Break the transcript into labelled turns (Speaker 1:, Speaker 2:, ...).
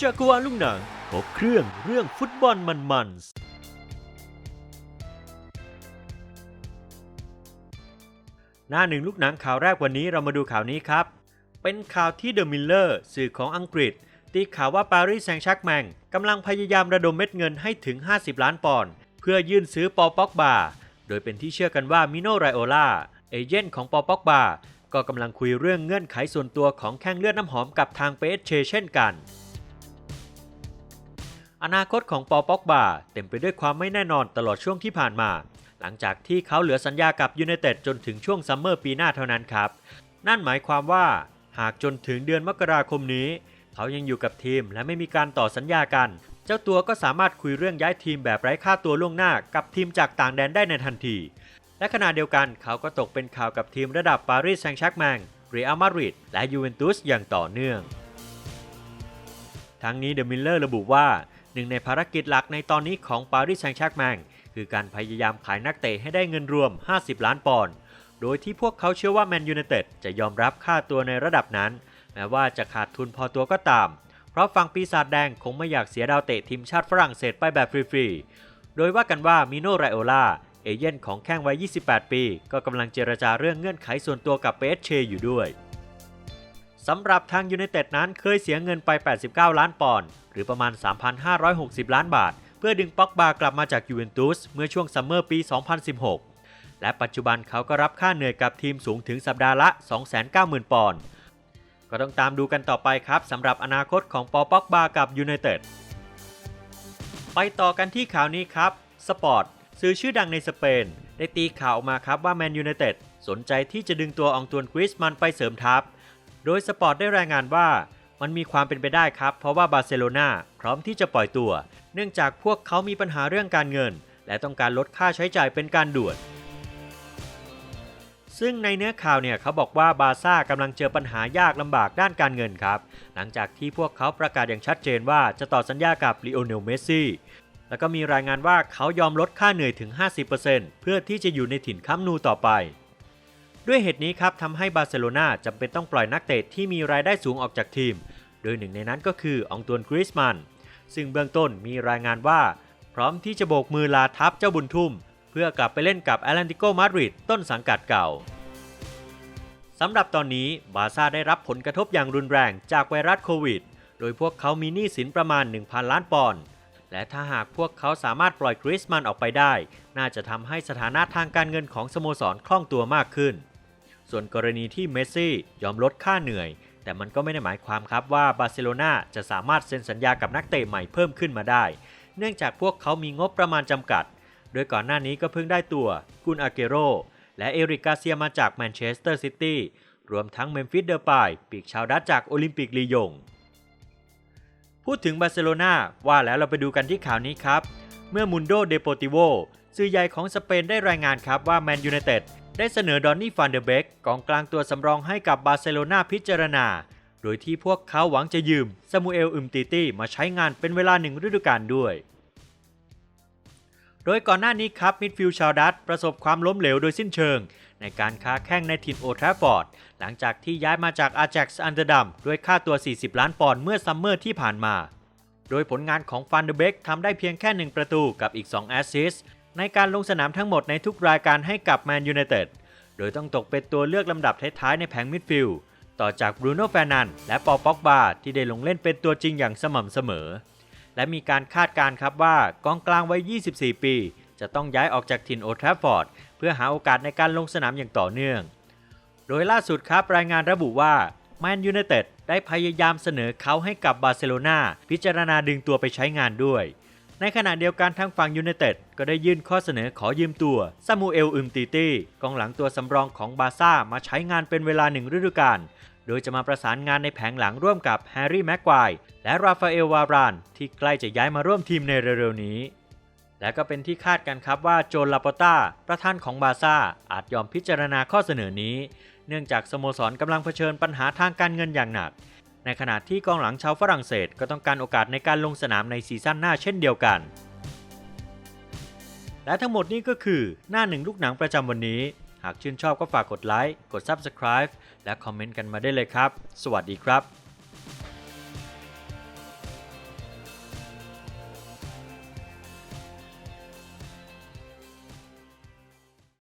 Speaker 1: จักรวาลลูกหนังครบเครื่องเรื่องฟุตบอลมันๆหน้าหนึ่งลูกหนังข่าวแรกวันนี้เรามาดูข่าวนี้ครับ เป็นข่าวที่เดอะมิลเลอร์สื่อของอังกฤษ ตีข่าวว่าปารีสแซงต์แชร์กแมงกำลังพยายามระดมเม็ดเงินให้ถึง 50 ล้านปอนด์เพื่อยื่นซื้อปอป็อกบา โดยเป็นที่เชื่อกันว่ามิโนไรโอลาเอเจนต์ของปอป็อกบา ก็กำลังคุยเรื่องเงื่อนไขส่วนตัวของแข้งเลือดน้ำหอมกับทางเปเชเช่นกัน อนาคตของปอป็อกบาเต็มไปด้วยความไม่แน่นอนตลอดช่วงที่ผ่านมา หลังจากที่เขาเหลือสัญญากับยูไนเต็ดจนถึงช่วงซัมเมอร์ปีหน้าเท่านั้นครับ นั่นหมายความว่า หากจนถึงเดือนมกราคมนี้ เขายังอยู่กับทีมและไม่มีการต่อสัญญากัน เจ้าตัวก็สามารถคุยเรื่องย้ายทีมแบบไร้ค่าตัวล่วงหน้ากับทีมจากต่างแดนได้ในทันที และขณะเดียวกันเขาก็ตกเป็นข่าวกับทีมระดับปารีสแซงต์แชร์กแมงเรอัลมาดริดและยูเวนตุสอย่างต่อเนื่อง ทั้งนี้เดอะมิลเลอร์ระบุว่า หนึ่งในภารกิจหลักในตอนนี้ของปารีสแซงต์แชร์กแมงคือการพยายามขายนักเตะให้ได้เงินรวม 50 ล้านปอนด์ โดยที่พวกเขาเชื่อว่าแมนยูไนเต็ดจะยอมรับค่าตัวในระดับนั้น แม้ว่าจะขาดทุนพอตัวก็ตาม เพราะฝั่งปีศาจแดงคงไม่อยากเสียดาวเตะทีมชาติฝรั่งเศสไปแบบฟรีๆ โดยว่ากันว่ามิโนไรโอลาเอเย่นของแข้งวัย 28 ปี ก็กำลังเจรจาเรื่องเงื่อนไขส่วนตัวกับเปสเชอยู่ด้วยสำหรับทางยูไนเต็ดนั้นเคยเสียเงินไป 89 ล้านปอนด์ รือประมาณ 3,560 ล้านบาท เพื่อดึงป็อกบากลับมาจากยูเวนตุสเมื่อช่วงซัมเมอร์ปี 2016 และปัจจุบันเขาก็รับค่าเหนื่อยกับทีมสูงถึงสัปดาห์ละ 290,000 ปอนด์ก็ต้องตามดูกันต่อไปครับสำหรับอนาคตของปอป็อกบากับยูไนเต็ดไปต่อกันที่ข่าวนี้ครับสปอร์ตสื่อชื่อดังในสเปน ได้ตีข่าวออกมาครับว่าแมนยูไนเต็ดสนใจที่จะดึงตัวอองตวนกริสมันไปเสริมทัพ โดยสปอร์ตได้รายงานว่า มันมีความเป็นไปได้ครับ เพราะว่าบาร์เซโลนาพร้อมที่จะปล่อยตัว เนื่องจากพวกเขามีปัญหาเรื่องการเงิน และต้องการลดค่าใช้จ่ายเป็นการด่วน ซึ่งในเนื้อข่าวเนี่ยเขาบอกว่าบาซ่ากำลังเจอปัญหายากลำบากด้านการเงินครับ หลังจากที่พวกเขาประกาศอย่างชัดเจนว่าจะต่อสัญญากับลีโอเนลเมสซี่แล้วก็มีรายงานว่าเขายอมลดค่าเหนื่อยถึง 50%เพื่อที่จะอยู่ในถิ่นคัมนูต่อไป ด้วยเหตุนี้ครับทำให้บาร์เซโลนาจำเป็นต้องปล่อยนักเตะที่มีรายได้สูงออกจากทีม โดยหนึ่งในนั้นก็คืออองตวนกริสมัน ซึ่งเบื้องต้นมีรายงานว่า พร้อมที่จะโบกมือลาทัพเจ้าบุญทุ่ม เพื่อกลับไปเล่นกับแอตแลนติโกมาดริดต้นสังกัดเก่าสำหรับตอนนี้บาซ่าได้รับผลกระทบอย่างรุนแรงจากไวรัสโควิด โดยพวกเขามีหนี้สินประมาณ 1,000 ล้านปอนด์ และถ้าหากพวกเขาสามารถปล่อยกริสมันออกไปได้ น่าจะทำให้สถานะทางการเงินของสโมสรคล่องตัวมากขึ้น ส่วนกรณีที่เมสซี่ยอมลดค่าเหนื่อย แต่มันก็ไม่ได้หมายความครับว่าบาร์เซโลนาจะสามารถเซ็นสัญญากับนักเตะใหม่เพิ่มขึ้นมาได้ เนื่องจากพวกเขามีงบประมาณจำกัด โดยก่อนหน้านี้ก็เพิ่งได้ตัวกุนอาเกโรและเอริกกาเซียมาจากแมนเชสเตอร์ซิตี้รวมทั้งเมมฟิสเดอร์ปายปีกชาวดัตจากโอลิมปิกลียง พูดถึงบาร์เซโลนาว่าแล้วเราไปดูกันที่ข่าวนี้ครับ เมื่อมุนโดเดโปติโวสื่อใหญ่ของสเปนได้รายงานครับว่าแมนยูไนเต็ดได้เสนอดอนนี่ฟานเดอร์เบกกองกลางตัวสำรองให้กับบาร์เซโลนาพิจารณา โดยที่พวกเขาหวังจะยืมซามูเอลอึมติตี้มาใช้งานเป็นเวลาหนึ่งฤดูกาลด้วย โดยก่อนหน้านี้ครับมิดฟิลด์ชาวดัตประสบความล้มเหลวโดยสิ้นเชิง ในการค้าแข้งในถิ่นโอทราฟอร์ด หลังจากที่ย้ายมาจากอาแจ็กซ์อันเดอร์ดัมด้วยค่าตัว 40 ล้านปอนด์เมื่อซัมเมอร์ที่ผ่านมา โดยผลงานของฟันเดเบกทำได้เพียงแค่ 1 ประตูกับอีก 2 แอสซิสต์ในการลงสนามทั้งหมดในทุกรายการให้กับแมนยูไนเต็ดโดยต้องตกเป็นตัวเลือกลำดับท้ายๆในแผงมิดฟิลด์ต่อจากบรูโน่แฟร์นันและปอป็อกบาที่ได้ลงเล่นเป็นตัวจริงอย่างสม่ำเสมอ และมีการคาดการณ์ครับว่ากองกลางวัย 24 ปี จะต้องย้ายออกจากถิ่นโอทราฟอร์ด เพื่อหาโอกาสในการลงสนามอย่างต่อเนื่อง โดยล่าสุดครับรายงานระบุว่าแมนยูไนเต็ดได้พยายามเสนอเขาให้กับบาร์เซโลนาพิจารณาดึงตัวไปใช้งานด้วย ในขณะเดียวกันทางฝั่งยูไนเต็ดก็ได้ยื่นข้อเสนอขอยืมตัวซามูเอลอึมติตี้กองหลังตัวสำรองของบาร์ซ่ามาใช้งานเป็นเวลาหนึ่งฤดูกาล โดยจะมาประสานงานในแผงหลังร่วมกับแฮร์รี่แม็กควายและราฟาเอลวารานที่ใกล้จะย้ายมาร่วมทีมในเร็วๆนี้ และก็เป็นที่คาดกันครับว่าโจนลาปอต้าประธานของบาร์ซ่าอาจยอมพิจารณาข้อเสนอนี้ เนื่องจากสโมสรกำลังเผชิญปัญหาทางการเงินอย่างหนัก ในขณะที่กองหลังชาวฝรั่งเศสก็ต้องการโอกาสในการลงสนามในซีซั่นหน้าเช่นเดียวกันและทั้งหมดนี้ก็คือหน้าหนึ่งลูกหนังประจำวันนี้ หากชื่นชอบก็ฝากกดไลค์ กด Subscribe และคอมเมนต์กันมาได้เลยครับ สวัสดีครับ